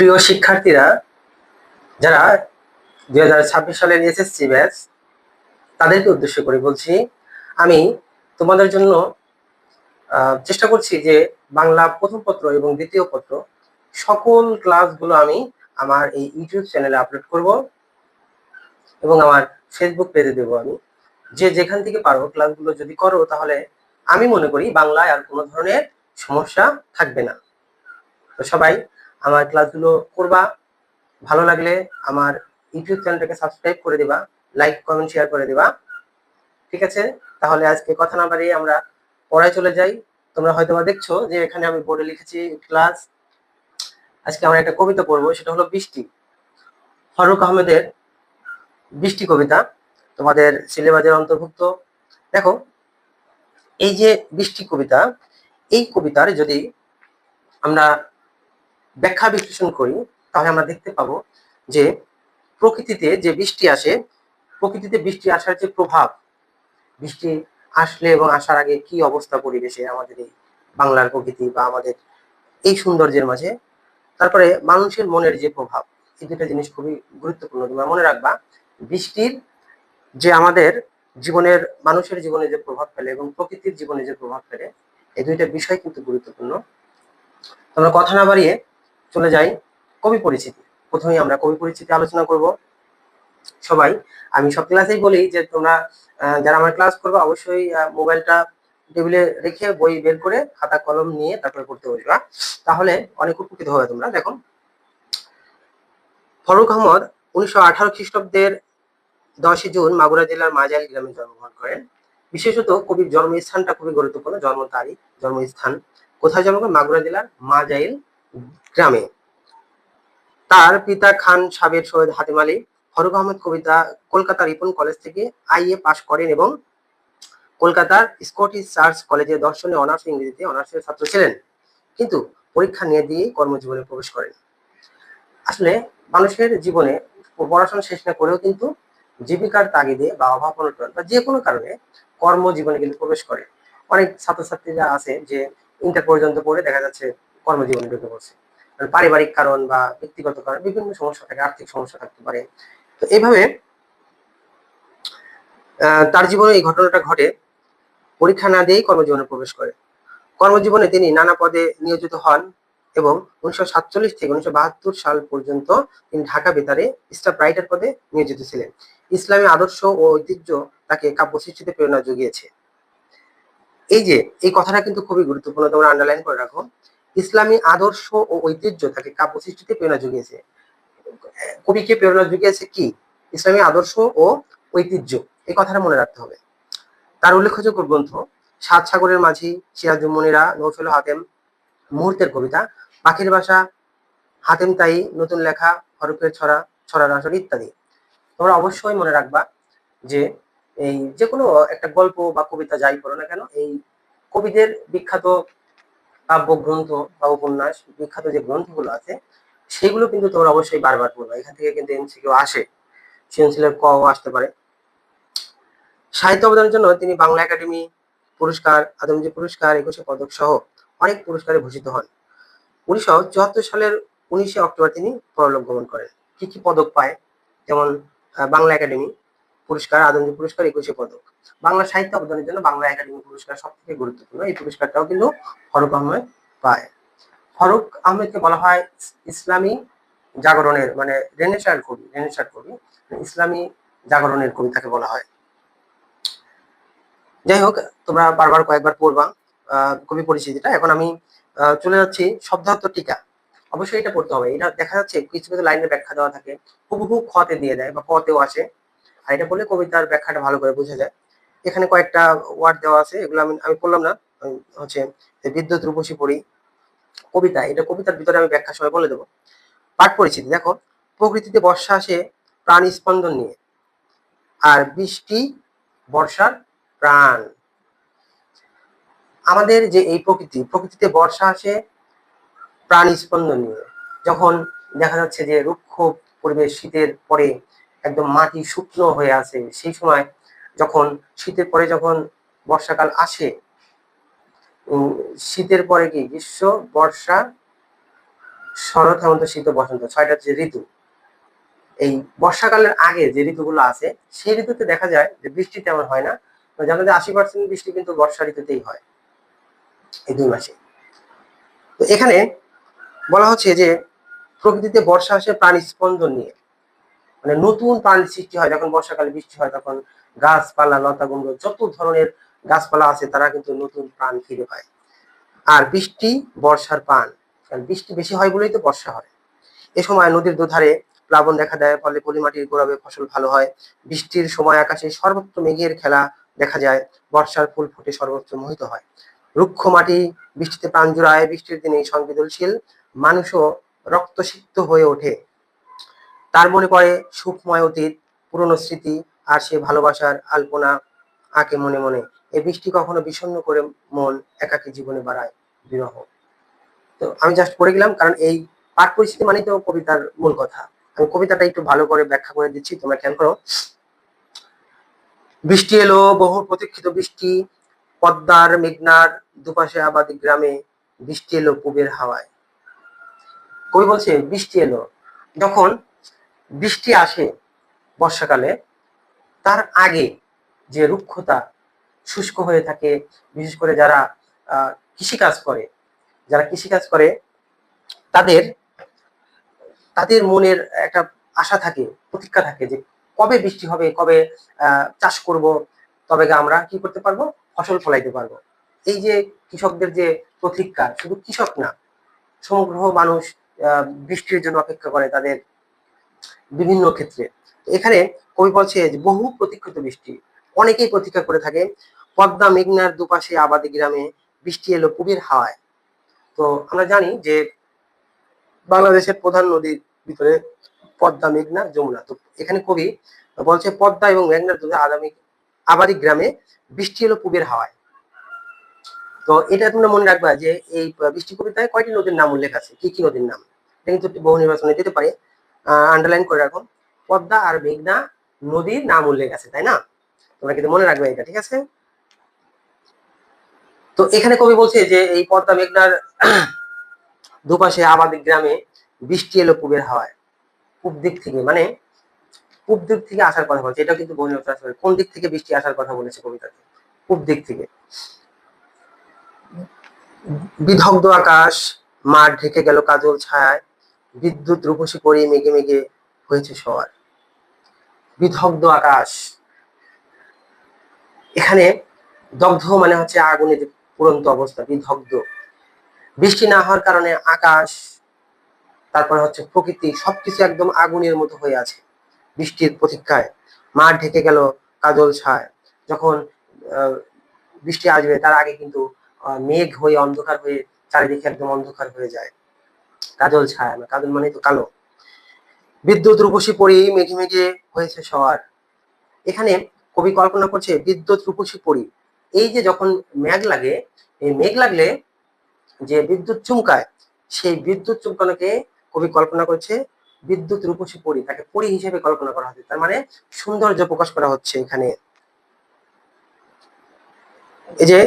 প্রিয় শিক্ষার্থীরা, যারা দুই হাজার ছাব্বিশ সালের এসএসসি ব্যাচ তাদেরকে উদ্দেশ্য করে বলছি, আমি তোমাদের জন্য চেষ্টা করছি যে বাংলা প্রথম পত্র এবং দ্বিতীয় পত্র, সকল ক্লাসগুলো আমি আমার এই ইউটিউব চ্যানেলে আপলোড করব এবং আমার ফেসবুক পেজে দেবো আমি। যে যেখান থেকে পারো ক্লাসগুলো যদি করো, তাহলে আমি মনে করি বাংলায় আর কোনো ধরনের সমস্যা থাকবে না। তো সবাই আমার ক্লাসগুলো করবা। ভালো লাগলে আমার ইউটিউব চ্যানেলটাকে সাবস্ক্রাইব করে দিবা লাইক কমেন্ট শেয়ার করে দিবা। ঠিক আছে? তাহলে আজকে কথা না বাড়িয়ে আমরা পড়ায় চলে যাই। তোমরা হয়তো দেখছ যে এখানে আমি বোর্ডে লিখেছি ক্লাস আজকে আমরা একটা কবিতা পড়ব, সেটা হলো বৃষ্টি। ফারুক আহমেদের বৃষ্টি কবিতা, তোমাদের সিলেবাসের অন্তর্ভুক্ত। দেখো, এই যে বৃষ্টি কবিতা, এই কবিতার যদি আমরা ব্যাখ্যা বিশ্লেষণ করি, তাহলে আমরা দেখতে পাবো যে প্রকৃতিতে যে বৃষ্টি আসে, প্রকৃতিতে বৃষ্টি আসার যে প্রভাব, বৃষ্টি আসলে এবং আসার আগে কি অবস্থা পরিবেশে আমাদের এই বাংলার প্রকৃতি বা আমাদের এই সৌন্দর্যের মাঝে? তারপরে মানুষের মনের যে প্রভাব, এই দুটা জিনিস খুবই গুরুত্বপূর্ণ। তোমরা মনে রাখবা, বৃষ্টির যে আমাদের জীবনের, মানুষের জীবনে যে প্রভাব ফেলে এবং প্রকৃতির জীবনে যে প্রভাব ফেলে, এই দুইটা বিষয় কিন্তু গুরুত্বপূর্ণ। তোমরা কথা না বাড়িয়ে চলে যাই কবি পরিচিতি। প্রথমেই আমরা কবি পরিচিতি আলোচনা করব। সবাই, আমি সব ক্লাসেই বলি যে তোমরা যারা আমার ক্লাস করবে অবশ্যই মোবাইলটা টেবিলে রেখে বই বের করে খাতা, কলম নিয়ে তারপরে পড়তে বসবা। তাহলে অনেক উপকৃত হবে তোমরা, দেখো। ফরুক আহমদ উনিশশো আঠারো খ্রিস্টাব্দের দশই জুন মাগুরা জেলার মাজাইল গ্রামে জন্মগ্রহণ করেন। বিশেষত কবির জন্মস্থানটা খুবই গুরুত্বপূর্ণ, জন্ম তারিখ, জন্মস্থান। কোথায় জন্মগ্রহণ? মাগুরা জেলার মাজাইল গ্রামে। তার পিতা খান সাবের সৈয়দ হাতিম আলী, ফরুক আহমদ কবিতা কলকাতা রিপন কলেজ থেকে আইএ পাশ করেন এবং কলকাতার স্কটিশ চার্চ কলেজে দর্শনে অনার্স ইংরেজিতে অনার্সের ছাত্র ছিলেন। কিন্তু পরীক্ষা নিয়ে দিয়ে কর্মজীবনে প্রবেশ করেন। আসলে মানুষের জীবনে পড়াশোনা শেষ না করেও কিন্তু জীবিকার তাগিদে বা অভাব অনটন বা যে কোনো কারণে কর্মজীবনে কিন্তু প্রবেশ করে। অনেক ছাত্রছাত্রীরা আছে যে ইন্টার পর্যন্ত পড়ে দেখা যাচ্ছে কর্মজীবনে ঢুকে পড়ছে। পারিবারিক কারণ বা ব্যক্তিগত কারণ, বিভিন্ন সমস্যা থাকে, আর্থিক সমস্যা থাকতে পারে। তো এইভাবে তার জীবনে এই ঘটনাটা ঘটে। পরীক্ষা না দিয়েই কর্মজীবনে প্রবেশ করে। কর্মজীবনে তিনি নানা পদে নিয়োজিত হন এবং উনিশশো সাতচল্লিশ থেকে উনিশশো বাহাত্তর সাল পর্যন্ত তিনি ঢাকা বেতারে স্টাফ রাইটার পদে নিয়োজিত ছিলেন। ইসলামী আদর্শ ও ঐতিহ্য তাকে কাব্য সৃষ্টিতে প্রেরণা জুগিয়েছে। এই যে, এই কথাটা কিন্তু খুবই গুরুত্বপূর্ণ, তোমরা আন্ডারলাইন করে রাখো। ইসলামী আদর্শ ও ঐতিহ্য তাকে কাব্য সৃষ্টিতে প্রেরণা জুগিয়েছে। কবিকে প্রেরণা জুগিয়েছে কি? ইসলামী আদর্শ ও ঐতিহ্য, এই কথাটা মনে রাখতে হবে। তার উল্লেখযোগ্য গ্রন্থ, সাত সাগরের মাঝি সিরাজুমনিরা নৌফেল হাতেম মুহূর্তের কবিতা, পাখির বাসা, হাতেম তাই নতুন লেখা, হরফের ছড়া ছড়ার আসর ইত্যাদি। তোমরা অবশ্যই মনে রাখবা যে এই যে কোনো একটা গল্প বা কবিতা যাই পড়ো না কেন, এই কবিদের বিখ্যাত কাব্য গ্রন্থ বা উপন্যাস, বিখ্যাত যে গ্রন্থগুলো আছে, সেগুলো কিন্তু তোমরা অবশ্যই বারবার পড়বা। এখান থেকে কিন্তু এমসিকিউ আসে, সৃজনশীলের ক আসতে পারে। সাহিত্য অবদানের জন্য তিনি বাংলা একাডেমি পুরস্কার, আদমজি পুরস্কার, একুশে পদক সহ অনেক পুরস্কারে ভূষিত হন। উনিশশো চুয়াত্তর সালের উনিশে অক্টোবর তিনি পরলোক গমন করেন। কি কি পদক পায়? যেমন বাংলা একাডেমি পুরস্কার, আদমজি পুরস্কার, একুশে পদক। বাংলা সাহিত্য অবদানের জন্য বাংলা একাডেমি পুরস্কার সব থেকে গুরুত্বপূর্ণ। এই পুরস্কারটাও কিন্তু ফরুক আহমেদ পায়। ফরুক আহমেদকে বলা হয় ইসলামী জাগরণের মানে রেনেসার কবি রেনেসার কবি। ইসলামী জাগরণের কবি তাকে বলা হয়। যাই হোক, তোমরা বারবার কয়েকবার পড়বা কবি পরিচিতিটা। এখন আমি চলে যাচ্ছি শব্দার্থ টিকা। অবশ্যই এটা পড়তে হবে। এটা দেখা যাচ্ছে কিছু কিছু লাইনের ব্যাখ্যা দেওয়া থাকে। হুবহু খতে দিয়ে দেয় বা কতেও আসে। আর এটা বললে কবিতার ব্যাখ্যাটা ভালো করে বোঝা যায়। এখানে কয়েকটা ওয়ার্ড দেওয়া আছে, এগুলো আমি আমি পড়লাম না। হচ্ছে বিদ্যুৎ রূপসী পড়ি কবিতা, এটা কবিতার ভিতরে আমি ব্যাখ্যা সময় বলে দেবো। পাঠ পরিচিতি, দেখো, প্রকৃতিতে বর্ষা আসে প্রাণ স্পন্দন নিয়ে, আর বৃষ্টি বর্ষার প্রাণ। আমাদের যে এই প্রকৃতি, প্রকৃতিতে বর্ষা আসে প্রাণ স্পন্দন নিয়ে, যখন দেখা যাচ্ছে যে রুক্ষ পরিবেশ শীতের পরে একদম মাটি শুকনো হয়ে আছে। সেই সময় যখন শীতের পরে যখন বর্ষাকাল আসে শীতের পরে কি গ্রীষ্ম, বর্ষা, শরৎ, হেমন্ত, শীত বসন্ত, ছয়টা যে ঋতু। এই বর্ষাকালের আগে যে ঋতুগুলো আছে, সেই ঋতুতে দেখা যায় যে বৃষ্টি তেমন হয় না। জানা যায় আশি পার্সেন্ট বৃষ্টি কিন্তু বর্ষা ঋতুতেই হয় এই দুই মাসে। তো এখানে বলা হচ্ছে যে প্রকৃতিতে বর্ষা আসে প্রাণ স্পন্দন নিয়ে। মানে নতুন প্রাণ সৃষ্টি হয়, যখন বর্ষাকালে বৃষ্টি হয়, তখন গাছপালা, লতা কুমড়ো যত ধরনের গাছপালা আছে, তারা কিন্তু নতুন প্রাণ ফিরে পায়। আর বৃষ্টি, বর্ষার পান, কারণ বৃষ্টি বেশি হয় বলেই তো বর্ষা হয়। এ সময় নদীর দুধারে প্লাবন দেখা দেয়, ফলে পলিমাটির গোড়াবে ফসল ভালো হয়। বৃষ্টির সময় আকাশে সর্বত্র মেঘের খেলা দেখা যায়, বর্ষার ফুল ফুটে সর্বত্র মোহিত হয়। রুক্ষ মাটি বৃষ্টিতে প্রাণ জোড়ায়, বৃষ্টির দিনে সংবেদনশীল মানুষও রক্তসিক্ত হয়ে ওঠে। তার মনে পড়ে সুখময় অতীত, পুরনো স্মৃতি আর সে ভালোবাসার আলপনা আঁকে মনে মনে। এ বৃষ্টি কখনো বিষণ্ণ করে মন একাকী জীবনে বাড়ায় বিরহ। তো আমি জাস্ট পড়ে গেলাম কারণ এই পাঠ পরিস্থিতি মানেই তো কবিতার মূল কথা। আমি কবিতাটা একটু ভালো করে ব্যাখ্যা করে দিচ্ছি, তোমরা খেয়াল করো। বৃষ্টি এলো, বহু প্রতীক্ষিত বৃষ্টি, পদ্মার, মেঘনার দুপাশে আবাদি গ্রামে বৃষ্টি এলো পুবের হাওয়ায়। কবি বলছে, বৃষ্টি এলো। যখন বৃষ্টি আসে বর্ষাকালে, তার আগে যে রুক্ষতা শুষ্ক হয়ে থাকে, বিশেষ করে যারা কৃষিকাজ করে, যারা কৃষিকাজ করে, তাদের তাদের মনের একটা আশা থাকে প্রতীক্ষা থাকে যে কবে বৃষ্টি হবে, কবে চাষ করব, তবে আমরা কি করতে পারব? ফসল ফলাইতে পারব। এই যে কৃষকদের যে প্রতীক্ষা শুধু কৃষক না, সমগ্র মানুষ বৃষ্টির জন্য অপেক্ষা করে তাদের বিভিন্ন ক্ষেত্রে। এখানে কবি বলছে বহু প্রতীক্ষিত বৃষ্টি। অনেকেই প্রতীক্ষা করে থাকে, পদ্মা মেঘনার দুপাশে আবাদি গ্রামে বৃষ্টি এলো পুবের হাওয়ায়। তো আমরা জানি যে, বাংলাদেশের প্রধান নদীর ভিতরে পদ্মা মেঘনা যমুনা। তো এখানে কবি বলছে, পদ্মা এবং মেঘনার দুধে আগামী আবাদি গ্রামে বৃষ্টি এলো পুবের হাওয়ায়। তো এটা তোমরা মনে রাখবা যে, এই বৃষ্টি কবিতায় কয়টি নদীর নাম উল্লেখ আছে? কি কি নদীর নাম? এটা কিন্তু বহু নির্বাচনে দিতে পারে। আন্ডারলাইন করে রাখো পদ্মা আর মেঘনা নদীর নাম উল্লেখ আছে, তাই না? তোমরা কিন্তু মনে রাখবে এটা, ঠিক আছে? তো এখানে কবি বলছে যে, এই পদ্মা, মেঘনার দুপাশে আমাদের গ্রামে বৃষ্টি এলো পূবের হাওয়ায়। পূব দিক থেকে মানে পূব দিক থেকে আসার কথা বলছে। এটা কিন্তু কোন দিক থেকে বৃষ্টি আসার কথা বলেছে কবিতাতে পূব দিক থেকে। বিধগ্ধ আকাশ, মাঠ ঢেকে গেল কাজল ছায় বিদ্যুৎ রূপসী করে মেঘে মেঘে হয়েছে সবার বিধগ্ধ আকাশ। এখানে দগ্ধ মানে হচ্ছে আগুনের পুরন্ত অবস্থা, বিধগ্ধ। বৃষ্টি না হওয়ার কারণে আকাশ, তারপরে হচ্ছে প্রকৃতি, সবকিছু একদম আগুনের মতো হয়ে আছে বৃষ্টির প্রতীক্ষায়। মাঠ ঢেকে গেল কাজল ছায়। যখন বৃষ্টি আসবে, তার আগে কিন্তু মেঘ হয়ে অন্ধকার হয়ে চারিদিকে একদম অন্ধকার হয়ে যায়। কাজল ছায়া কাজল মানে তো কালো। বিদ্যুৎ রূপসী পরি মেঘে মেঘে হয়েছে সবার এখানে কবি কল্পনা করছে বিদ্যুৎ রূপসী পরি। এই যে যখন মেঘ লাগে, এই মেঘ লাগলে যে বিদ্যুৎ চুমকায়, সেই বিদ্যুৎ চুমকানোকে কবি কল্পনা করছে বিদ্যুৎ রূপসী পরি। তাকে পরি হিসেবে কল্পনা করা হচ্ছে। তার মানে সৌন্দর্য প্রকাশ করা হচ্ছে এখানে। এই যে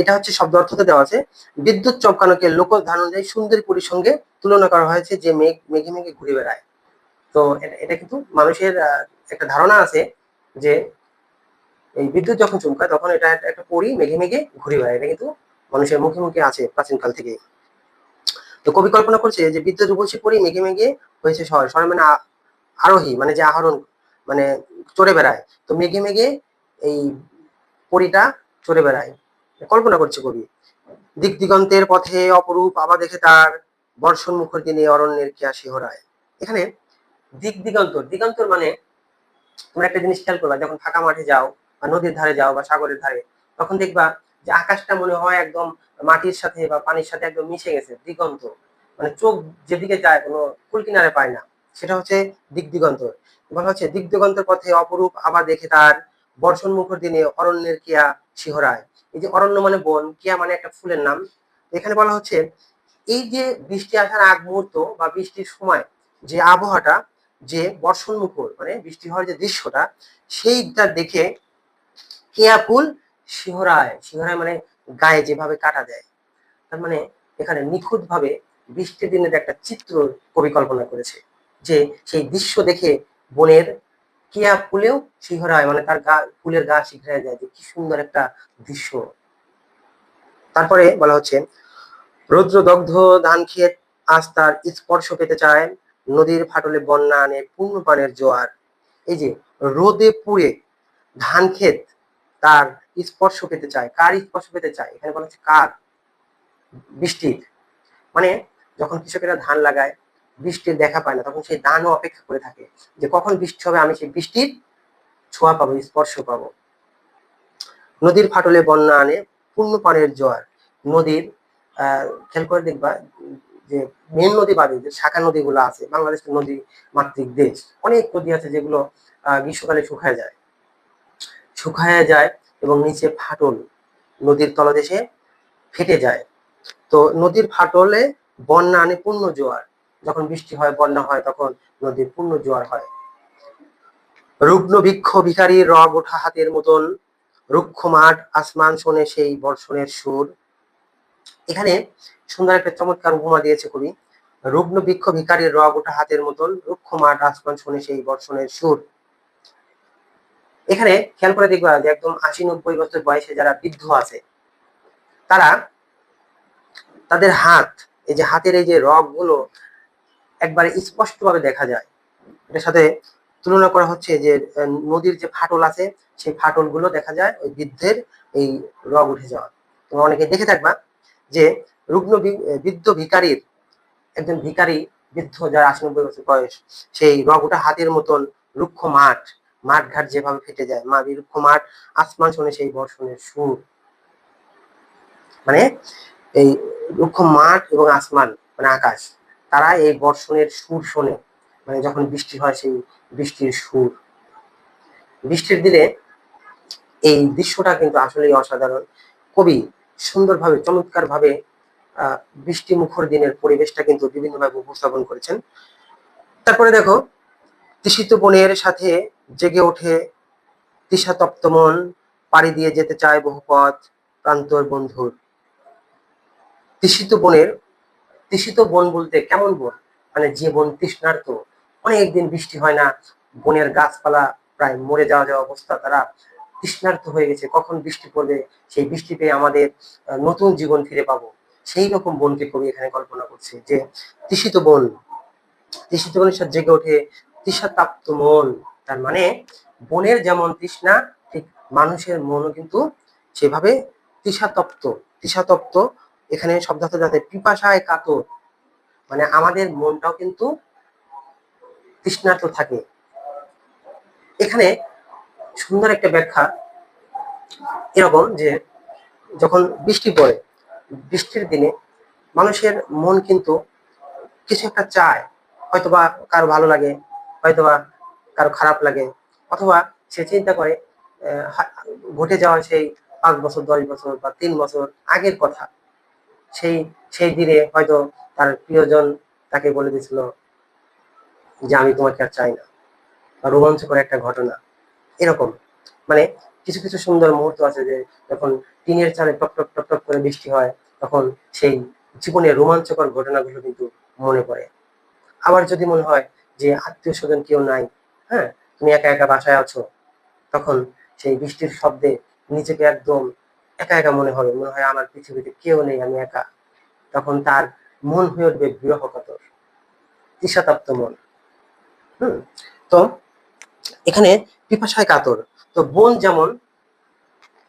এটা হচ্ছে শব্দ অর্থতে দেওয়া আছে, বিদ্যুৎ চমকানোকে লোক ধারণায় সুন্দরী পুরীর সঙ্গে তুলনা করা হয়েছে যে মেঘ, মেঘে মেঘে ঘুরে বেড়ায়। তো এটা কিন্তু মানুষের একটা ধারণা আছে যে এই বিদ্যুৎ যখন চমকায় তখন এটা একটা পরি মেঘে মেঘে ঘুরে বেড়ায়। এটা কিন্তু মানুষের মুখে মুখে আছে প্রাচীনকাল থেকে তো কবি কল্পনা করছে যে বিদ্যুৎ উপসী পরি মেঘে মেঘে হয়েছে শহর। শহর মানে আরোহী মানে যে আহরণ মানে চড়ে বেড়ায়। তো মেঘে মেঘে এই পরিটা চড়ে বেড়ায়। কল্পনা করছে কবি। দিক দিগন্তের পথে অপরূপ আবা দেখে তার বর্ষণ মুখর দিনে অরণ্যের কি আসি হরায় এখানে দিক দিগন্তর দিগন্তর মানে তোমরা একটা জিনিস খেয়াল করবা, যখন ফাঁকা মাঠে যাও বা নদীর ধারে যাও বা সাগরের ধারে, তখন দেখবা যে আকাশটা মনে হয় একদম মাটির সাথে বা পানির সাথে একদম মিশে গেছে, দিগন্ত। মানে চোখ যেদিকে যায় কোনো কুল কিনারে পায় না। সেটা হচ্ছে দিক দিগন্তর। বলা হচ্ছে দিক দিগন্তর পথে অপরূপ আবার দেখে তার বর্ষণ মুখর দিনে অরণ্যের কিয়া শিহরায়। এই যে অরণ্য মানে বন, কিয়া মানে একটা ফুলের নাম। এখানে বলা হচ্ছে, এই যে বৃষ্টি আসার আগ মুহূর্ত বা বৃষ্টির সময় যে আবহাওয়াটা, যে বর্ষণ মুখর মানে বৃষ্টি হওয়ার যে দৃশ্যটা, সেইটা দেখে কেয়া ফুল শিহরায়। শিহরায় মানে গায়ে যেভাবে কাটা দেয় তার মানে এখানে নিখুঁত ভাবে বৃষ্টির দিনের একটা চিত্র কবি কল্পনা করেছে, যে সেই দৃশ্য দেখে বনের কিয়া ফুলেও শিহরা হয় মানে তার গা, ফুলের গা শিখরে যায়। যে কি সুন্দর একটা দৃশ্য। তারপরে বলা হচ্ছে, রৌদ্রদগ্ধ ধান ক্ষেত আজ তার স্পর্শ পেতে চায়। নদীর ফাটলে বন্যা আনে পূর্ণ পানের জোয়ার। এই যে রোদে পুড়ে ধান ক্ষেত তার স্পর্শ পেতে চায়। কার স্পর্শ পেতে চায়? এখানে বলা হচ্ছে কার? বৃষ্টির। মানে যখন কৃষকেরা ধান লাগায় বৃষ্টির দেখা পায় না, তখন সেই ধানও অপেক্ষা করে থাকে যে কখন বৃষ্টি হবে, আমি সেই বৃষ্টির ছোঁয়া পাবো স্পর্শ পাবো। নদীর ফাটলে বন্যা আনে, পূর্ণ পানের জোয়ার। নদীর খেয়াল করে দেখবা যে মেন নদী বাদে যে শাখা নদীগুলো আছে, বাংলাদেশের নদী মাতৃক দেশ, অনেক নদী আছে যেগুলো গ্রীষ্মকালে শুকায় যায়। শুকায় যায় এবং নিচে ফাটল নদীর তলদেশে ফেটে যায়। তো নদীর ফাটলে বন্যা আনে পূর্ণ জোয়ার। যখন বৃষ্টি হয়, বন্যা হয়, তখন নদীর পূর্ণ জোয়ার হয়। রুগ্ন বৃক্ষ ভিখারি রব ওঠা হাতের মতন, রুক্ষ মাঠ, আসমান শোনে সেই বর্ষণের সুর। এখানে সুন্দর একটা চমৎকার উপমা দিয়েছে কবি। রুগ্ন বৃক্ষ ভিখারির রব ওঠা হাতের মতন, রুক্ষ মাঠ, আসমান শোনে সেই বর্ষণের সুর। এখানে খেয়াল করে দেখবা যে একদম আশি নব্বই বছর বয়সে যারা বৃদ্ধ আছে, তারা তাদের হাত, এই যে হাতের এই যে রগগুলো একবারে স্পষ্টভাবে দেখা যায়। এটার সাথে তুলনা করা হচ্ছে যে নদীর যে ফাটল আছে, সেই ফাটলগুলো দেখা যায় ওই বৃদ্ধের এই রগ উঠে যাওয়া তোমরা অনেকে দেখে থাকবা যে, রুগ্ন বৃদ্ধ ভিকারির, একজন ভিকারি বৃদ্ধ যার আশি নব্বই বছর বয়স, সেই রগ উঠা হাতের মতন রুক্ষ মাঠ মাঠ ঘাট যেভাবে ফেটে যায়, মা রুক্ষ মাঠ, আসমান শোনে সেই বর্ষণের সুর। মানে এই রুক্ষ মাঠ এবং আসমান মানে আকাশ। তারা এই বর্ষণের সুর শোনে। মানে যখন বৃষ্টি হয়, সেই বৃষ্টির সুর। বৃষ্টির দিনে এই দৃশ্যটা কিন্তু আসলেই অসাধারণ। কবি সুন্দরভাবে চমৎকার ভাবে আহ বৃষ্টি মুখর দিনের পরিবেশটা কিন্তু বিভিন্নভাবে উপস্থাপন করেছেন। তারপরে দেখো তৃষিত বনের সাথে জেগে ওঠে তৃষাতপ্ত মন, পাড়ি দিয়ে যেতে চায় বহু পথ প্রান্তর বন্ধুর। তৃষিত বনের তৃষিত বন বলতে কেমন বন? মানে যে বন তৃষ্ণার্ত, অনেকদিন বৃষ্টি হয় না, বনের গাছপালা প্রায় মরে যাওয়া যাওয়া অবস্থা, তারা তৃষ্ণার্ত হয়ে গেছে। কখন বৃষ্টি পড়বে? সেই বৃষ্টি পেয়ে আমাদের নতুন জীবন ফিরে পাবো। সেই রকম বনকে কবি এখানে কল্পনা করছে যে তৃষিত বন, তৃষিত বনের সাথে জেগে ওঠে তৃষাতাপ্ত মন। তার মানে বনের যেমন তৃষ্ণা, ঠিক মানুষের মনও কিন্তু সেভাবে তৃষাতপ্ত তৃষাতপ্ত এখানে শব্দার্থ যাতে পিপাসায় কাতর মানে আমাদের মনটাও কিন্তু তৃষ্ণার্ত থাকে। এখানে সুন্দর একটা ব্যাখ্যা এরকম যে যখন বৃষ্টি পড়ে, বৃষ্টির দিনে মানুষের মন কিন্তু কিছু একটা চায়, হয়তোবা কারও ভালো লাগে, হয়তোবা কারও খারাপ লাগে, অথবা সে চিন্তা করে ঘটে যাওয়া সেই পাঁচ বছর, দশ বছর বা তিন বছর আগের কথা। সেই সেই দিনে হয়তো তার প্রিয়জন তাকে বলে দিয়েছিল যে আমি তোমাকে আর চাই না। রোমাঞ্চকর একটা ঘটনা। এরকম। মানে কিছু কিছু সুন্দর মুহূর্ত আছে যে যখন টিনের চালে টপ টপ টপ টপ করে বৃষ্টি হয়, তখন সেই জীবনের রোমাঞ্চকর ঘটনাগুলো কিন্তু মনে পড়ে। আবার যদি মনে হয় যে আত্মীয় স্বজন কেউ নাই হ্যাঁ? তুমি একা একা বাসায় আছো, তখন সেই বৃষ্টির শব্দে নিজেকে একদম একা একা মনে হবে, মনে হয় আমার পৃথিবীতে কেউ নেই, আমি একা। তখন তার মন হয়ে উঠবে বিরহ কাতর তৃষাতাপ্ত মন। হুম, তো এখানে পিপাসায় কাতর। তো বন যেমন,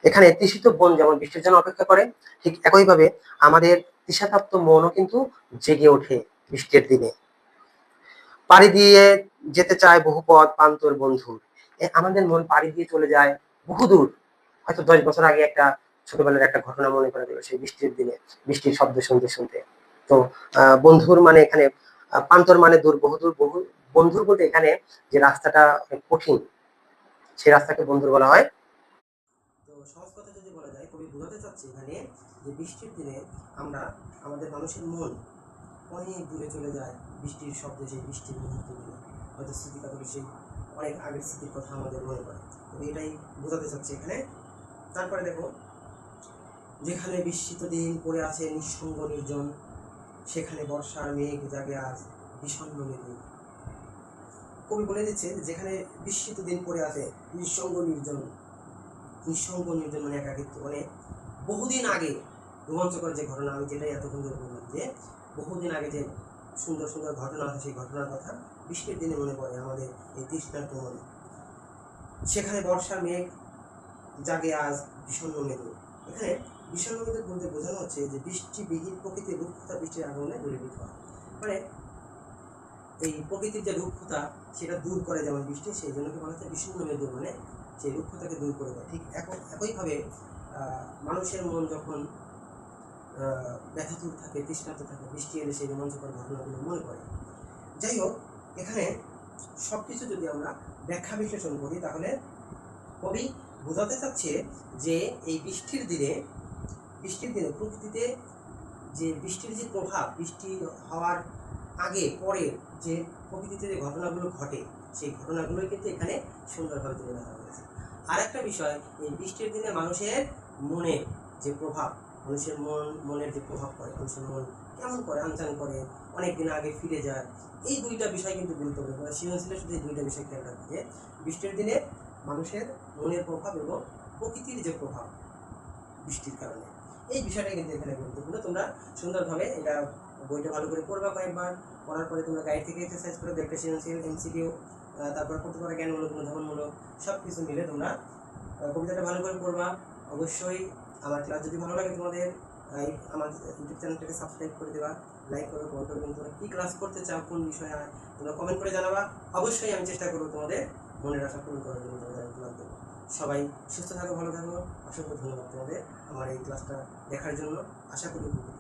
এখানে তৃষিত বন যেমন বৃষ্টির জন্য অপেক্ষা করে, ঠিক একইভাবে আমাদের তৃষাতাপ্ত মনও কিন্তু জেগে ওঠে বৃষ্টির দিনে। পাড়ি দিয়ে যেতে চায় বহু পথ পান্তর বন্ধু এ, আমাদের মন পাড়ি দিয়ে চলে যায় বহুদূর। হয়তো দশ বছর আগে একটা ছোটবেলার একটা ঘটনা মনে করে দিল সেই বৃষ্টির দিনে বৃষ্টির শব্দ শুনতে শুনতে। তো বন্ধুর মানে এখানে আহ, পান্তর মানে দূর বহুদূর বহু বন্ধুর বলতে এখানে যে রাস্তাটা অনেক কঠিন সেই রাস্তাকে বন্ধুর বলা হয়। তো যদি বলা যায় কবি বোঝাতে চাচ্ছে এখানে যে বৃষ্টির দিনে আমরা আমাদের মানুষের মন অনেক দূরে চলে যায় বৃষ্টির শব্দে সেই বৃষ্টির মুহূর্তগুলো হয়তো স্মৃতিকাতর সেই অনেক আগের স্মৃতির কথা আমাদের মনে পড়ে। তবে এটাই বোঝাতে চাচ্ছে এখানে। তারপরে দেখো যেখানে বিস্মিত দিন পড়ে আছে নিঃসঙ্গ নির্জন, সেখানে বর্ষার মেঘ জাগে আজ বিষণ্ণ মেঘে। কবি বলে দিচ্ছে যেখানে বিস্মিত দিন পড়ে আছে নিঃসঙ্গ নির্জন। নিঃসঙ্গ নির্জন মানে একাকিত্ব। মানে বহুদিন আগে রোমাঞ্চকর যে ঘটনা, আমি যেটাই এতক্ষণ ধরে বললাম যে, বহুদিন আগে যে সুন্দর সুন্দর ঘটনা আছে, সেই ঘটনার কথা বৃষ্টির দিনে মনে পড়ে আমাদের এই তৃষ্ণার মনে সেখানে বর্ষার মেঘ জাগে আজ বিষণ্ণ মেঘে। এখানে মেঘের বলতে বোঝানো হচ্ছে যে বৃষ্টি বিহীন প্রকৃতির রূপকথা বৃষ্টির আগমনে দূরীভূত হয়। মানে এই প্রকৃতির যে রূপকথা সেটা দূর করে যেমন বৃষ্টি, সেই জন্য বলা হচ্ছে বিষণ্ণ মেঘ মানে সেই রূপকথাকে দূর করে দেয়। ঠিক একইভাবে মানুষের মন যখন ব্যথাতুর থাকে, তৃষ্ণার্ত থাকে, বৃষ্টি এলে সেই রোমাঞ্চকর ঘটনাগুলো মনে পড়ে। যাই হোক, এখানে সব কিছু যদি আমরা ব্যাখ্যা বিশ্লেষণ করি, তাহলে কবি বোঝাতে চাচ্ছে যে এই বৃষ্টির দিনে বৃষ্টির দিনে প্রকৃতিতে যে বৃষ্টির যে প্রভাব, বৃষ্টি হওয়ার আগে, পরে যে প্রকৃতিতে যে ঘটনাগুলো ঘটে, সেই ঘটনাগুলোই কিন্তু এখানে সুন্দরভাবে তুলে ধরা হয়েছে। আর একটা বিষয়, এই বৃষ্টির দিনে মানুষের মনে যে প্রভাব, মানুষের মন, মনের যে প্রভাব পড়ে, মানুষের মন কেমন করে আনচান করে, অনেক দিন আগে ফিরে যায়, এই দুইটা বিষয় কিন্তু গুরুত্বপূর্ণ। সৃজনশীলের শুধু এই দুইটা বিষয় খেয়াল রাখবে বৃষ্টির দিনে মানুষের মনের প্রভাব এবং প্রকৃতির যে প্রভাব বৃষ্টির কারণে এই বিষয়টা কিন্তু এখানে গুরুত্বপূর্ণ। তোমরা সুন্দরভাবে এটা বইটা ভালো করে পড়বা কয়েকবার। পড়ার পরে তোমরা গাইড থেকে এক্সারসাইজ করে দেখবে সৃজনশীল এমসিকিউ তারপর করতে পারো জ্ঞানমূলক অনুধাবনমূলক সব কিছু মিলে তোমরা কবিতাটা ভালো করে পড়বা। অবশ্যই আমার ক্লাস যদি ভালো লাগে তোমাদের আমার ইউটিউব চ্যানেলটাকে সাবস্ক্রাইব করে দেওয়া লাইক করবে কমেন্ট করবে তোমরা কী ক্লাস করতে চাও, কোন বিষয়ে তোমরা কমেন্ট করে জানাবা। অবশ্যই আমি চেষ্টা করব তোমাদের মনের আশা পূরণ করার জন্য তোমাদের ক্লাস দেবো সবাই সুস্থ থাকো, ভালো থাকো। অসংখ্য ধন্যবাদ তোমাদের আমার এই ক্লাসটা দেখার জন্য। আশা করি উপকৃত